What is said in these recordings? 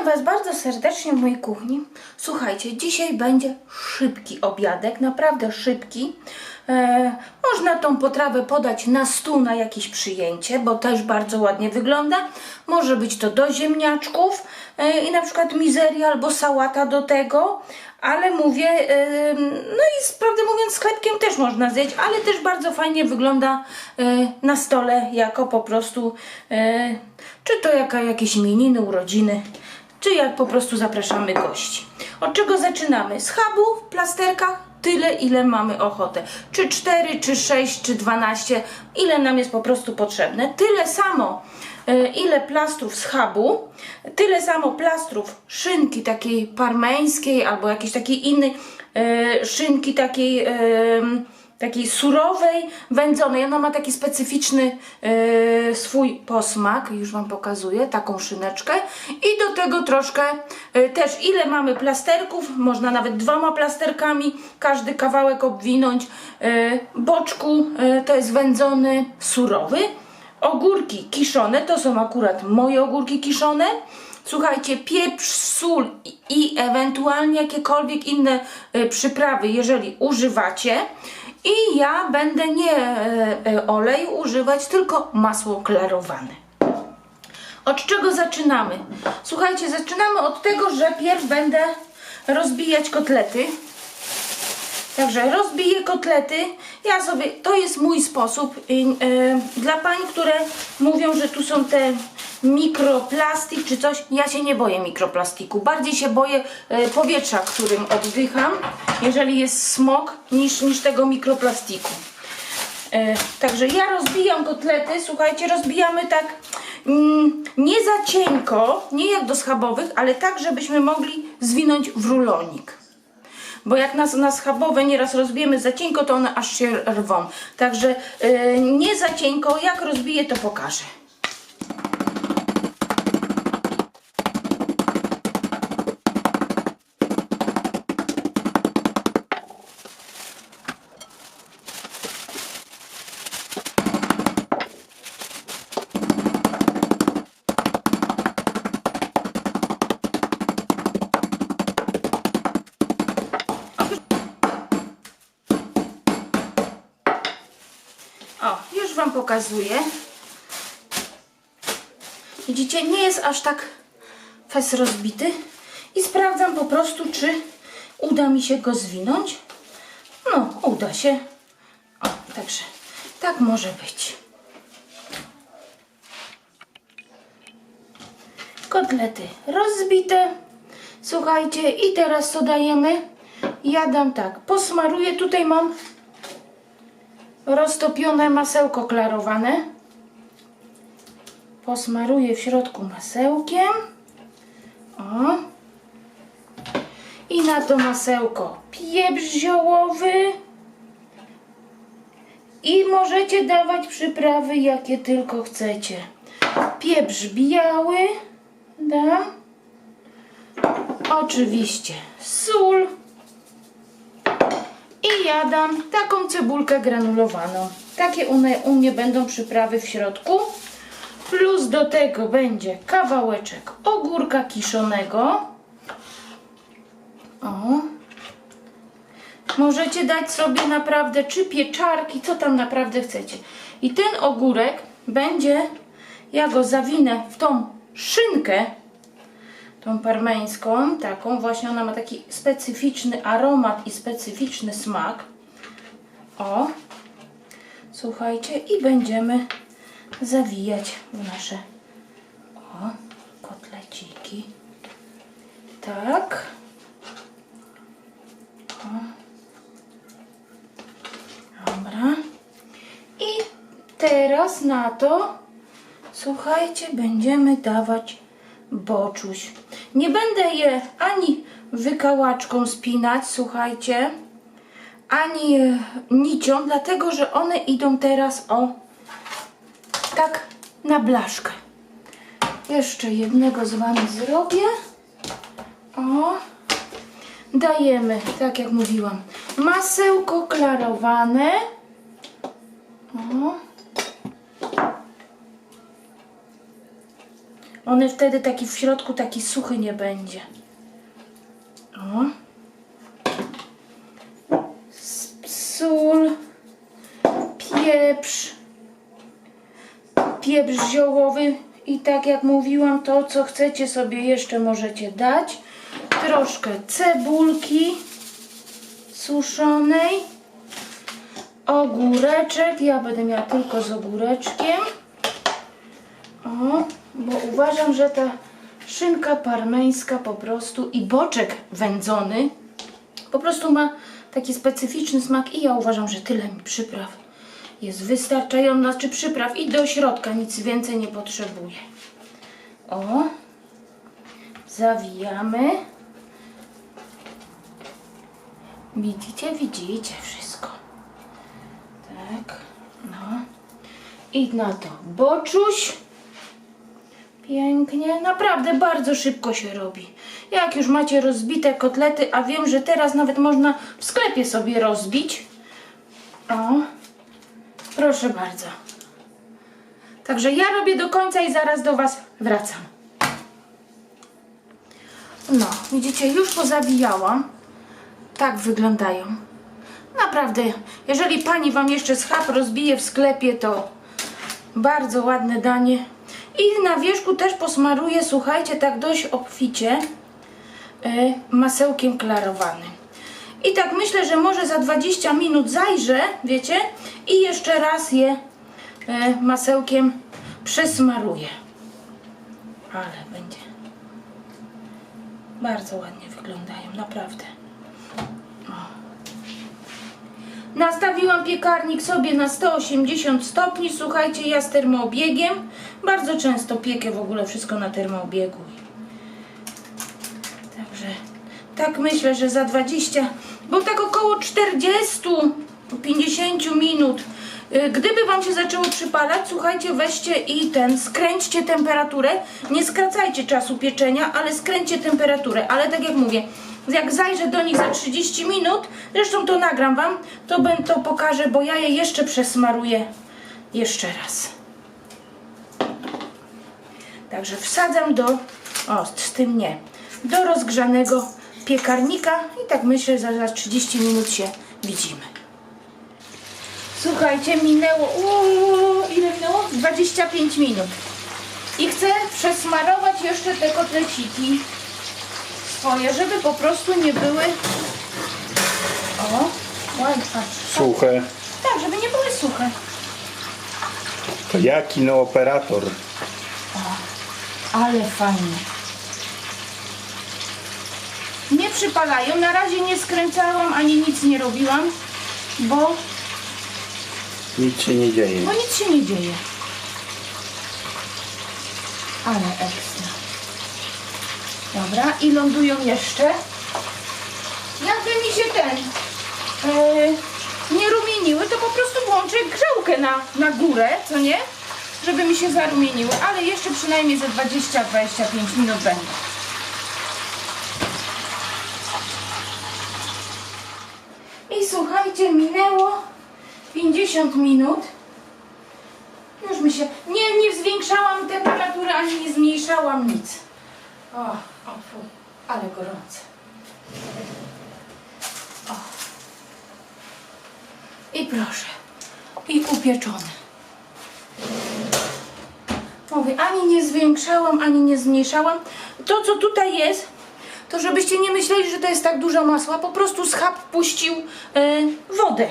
Witam Was bardzo serdecznie w mojej kuchni. Słuchajcie, dzisiaj będzie szybki obiadek, naprawdę szybki. E, można tą potrawę podać na stół na jakieś przyjęcie, bo też bardzo ładnie wygląda. Może być to do ziemniaczków e, i na przykład mizeria albo sałata do tego. Ale mówię, e, no i prawdę mówiąc, z chlebkiem też można zjeść, ale też bardzo fajnie wygląda e, na stole jako po prostu, e, czy to jaka, jakieś imieniny, urodziny, czy jak po prostu zapraszamy gości. Od czego zaczynamy? Z hubu w plasterkach tyle, ile mamy ochotę. Czy 4, czy 6, czy 12, ile nam jest po prostu potrzebne. Tyle samo, e, ile plastrów z tyle samo plastrów szynki takiej parmeńskiej albo jakiejś takiej innej szynki takiej takiej surowej, wędzonej. Ona ma taki specyficzny e, swój posmak, już Wam pokazuję, taką szyneczkę. I do tego troszkę e, też ile mamy plasterków, można nawet dwoma plasterkami każdy kawałek obwinąć. E, boczku e, to jest wędzony surowy. Ogórki kiszone, to są akurat moje ogórki kiszone. Słuchajcie, pieprz, sól i, ewentualnie jakiekolwiek inne e, przyprawy, jeżeli używacie. I ja będę nie e, e, oleju używać, tylko masło klarowane. Od czego zaczynamy? Słuchajcie, zaczynamy od tego, że pierw będę rozbijać kotlety. Także rozbiję kotlety. Ja sobie, to jest mój sposób. E, dla pań, które mówią, że tu są te mikroplastik czy coś, ja się nie boję mikroplastiku. Bardziej się boję e, powietrza, którym oddycham, jeżeli jest smog, niż, niż tego mikroplastiku. E, także ja rozbijam kotlety, słuchajcie, rozbijamy tak mm, nie za cienko, nie jak do schabowych, ale tak, żebyśmy mogli zwinąć w rulonik. Bo jak nas, na schabowe nieraz rozbijemy za cienko, to one aż się rwą. Także e, nie za cienko, jak rozbiję, to pokażę. Wam pokazuję. Widzicie, nie jest aż tak fes rozbity. I sprawdzam po prostu, czy uda mi się go zwinąć. No, uda się. O, także tak może być. Kotlety rozbite. Słuchajcie, i teraz co dajemy? Ja dam tak, posmaruję. Tutaj mam roztopione masełko klarowane. Posmaruję w środku masełkiem. O. I na to masełko pieprz ziołowy. I możecie dawać przyprawy jakie tylko chcecie. Pieprz biały dam. Oczywiście sól. I ja dam taką cebulkę granulowaną. Takie one, u mnie będą przyprawy w środku. Plus do tego będzie kawałeczek ogórka kiszonego. O. Możecie dać sobie naprawdę czy pieczarki, co tam naprawdę chcecie. I ten ogórek będzie, ja go zawinę w tą szynkę, tą parmeńską, taką właśnie ona ma taki specyficzny aromat i specyficzny smak. O, słuchajcie, i będziemy zawijać w nasze o, kotleciki. Tak. O. Dobra. I teraz na to, słuchajcie, będziemy dawać boczuś. Nie będę je ani wykałaczką spinać, słuchajcie, ani e, nicią, dlatego że one idą teraz o tak na blaszkę. Jeszcze jednego z Wami zrobię. O, dajemy, tak jak mówiłam, masełko klarowane. O. On wtedy taki w środku taki suchy nie będzie. O. Sól, pieprz, pieprz ziołowy i tak jak mówiłam, to co chcecie sobie jeszcze możecie dać. Troszkę cebulki suszonej, ogóreczek, ja będę miała tylko z ogóreczkiem. O, bo uważam, że ta szynka parmeńska po prostu i boczek wędzony po prostu ma taki specyficzny smak i ja uważam, że tyle mi przypraw jest wystarczająco, znaczy przypraw i do środka nic więcej nie potrzebuję. O, zawijamy. Widzicie, widzicie wszystko. Tak, no. I na to boczuś. Pięknie, naprawdę bardzo szybko się robi. Jak już macie rozbite kotlety, a wiem, że teraz nawet można w sklepie sobie rozbić. O, proszę bardzo. Także ja robię do końca i zaraz do Was wracam. No, widzicie, już pozabijałam. Tak wyglądają. Naprawdę, jeżeli pani Wam jeszcze schab rozbije w sklepie, to bardzo ładne danie. I na wierzchu też posmaruję, słuchajcie, tak dość obficie y, masełkiem klarowanym. I tak myślę, że może za 20 minut zajrzę, wiecie, i jeszcze raz je y, masełkiem przesmaruję. Ale będzie. Bardzo ładnie wyglądają, naprawdę. Nastawiłam piekarnik sobie na 180 stopni. Słuchajcie, ja z termoobiegiem. Bardzo często piekę w ogóle wszystko na termoobiegu. Także tak myślę, że za 20, bo tak około 40-50 minut. Y, Gdyby Wam się zaczęło przypalać, słuchajcie, weźcie i ten, skręćcie temperaturę. Nie skracajcie czasu pieczenia, ale skręćcie temperaturę. Ale tak jak mówię, jak zajrzę do nich za 30 minut, zresztą to nagram Wam, to będę to pokażę, bo ja je jeszcze przesmaruję jeszcze raz. Także wsadzam do, o z tym nie, do rozgrzanego piekarnika i tak myślę, że za 30 minut się widzimy. Słuchajcie, minęło, uuu, ile minęło? 25 minut. I chcę przesmarować jeszcze te kotleciki swoje, żeby po prostu nie były, o, ładnie, Suche. tak, żeby nie były suche. To jaki no operator? Ale fajnie. Nie przypalają. Na razie nie skręcałam ani nic nie robiłam, bo, Nic się nie dzieje. bo nic się nie dzieje. Ale ekstra. Dobra, i lądują jeszcze. Jakby mi się ten e, nie rumieniły, to po prostu włączę grzałkę na, na górę, co nie? Żeby mi się zarumieniły, ale jeszcze przynajmniej za 20-25 minut będą. I słuchajcie, minęło 50 minut. Już mi się. Nie, nie zwiększałam temperatury ani nie zmniejszałam nic. O, o fu, ale gorące. O. I proszę. I upieczone. Mówię, ani nie zwiększałam, ani nie zmniejszałam. To, co tutaj jest, to żebyście nie myśleli, że to jest tak dużo masła, po prostu schab puścił e, wodę.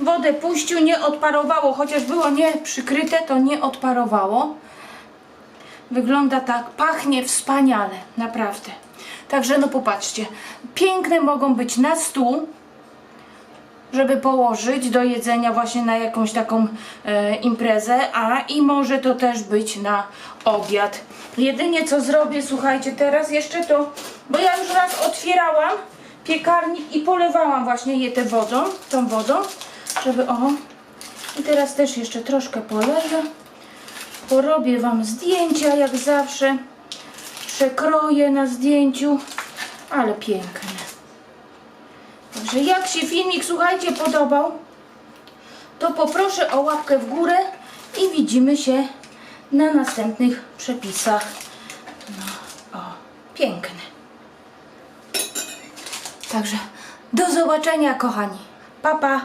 Wodę puścił, nie odparowało, chociaż było nie przykryte, to nie odparowało. Wygląda tak, pachnie wspaniale, naprawdę. Także no popatrzcie, piękne mogą być na stół, żeby położyć do jedzenia właśnie na jakąś taką e, imprezę, a i może to też być na obiad. Jedynie co zrobię, słuchajcie, teraz jeszcze to, bo ja już raz otwierałam piekarnik i polewałam właśnie je tę wodą, tą wodą, żeby o. I teraz też jeszcze troszkę poleję. Porobię Wam zdjęcia jak zawsze. Przekroję na zdjęciu, ale piękne. Także jak się filmik, słuchajcie, podobał, to poproszę o łapkę w górę i widzimy się na następnych przepisach. No, o, piękne. Także do zobaczenia, kochani. Pa, pa.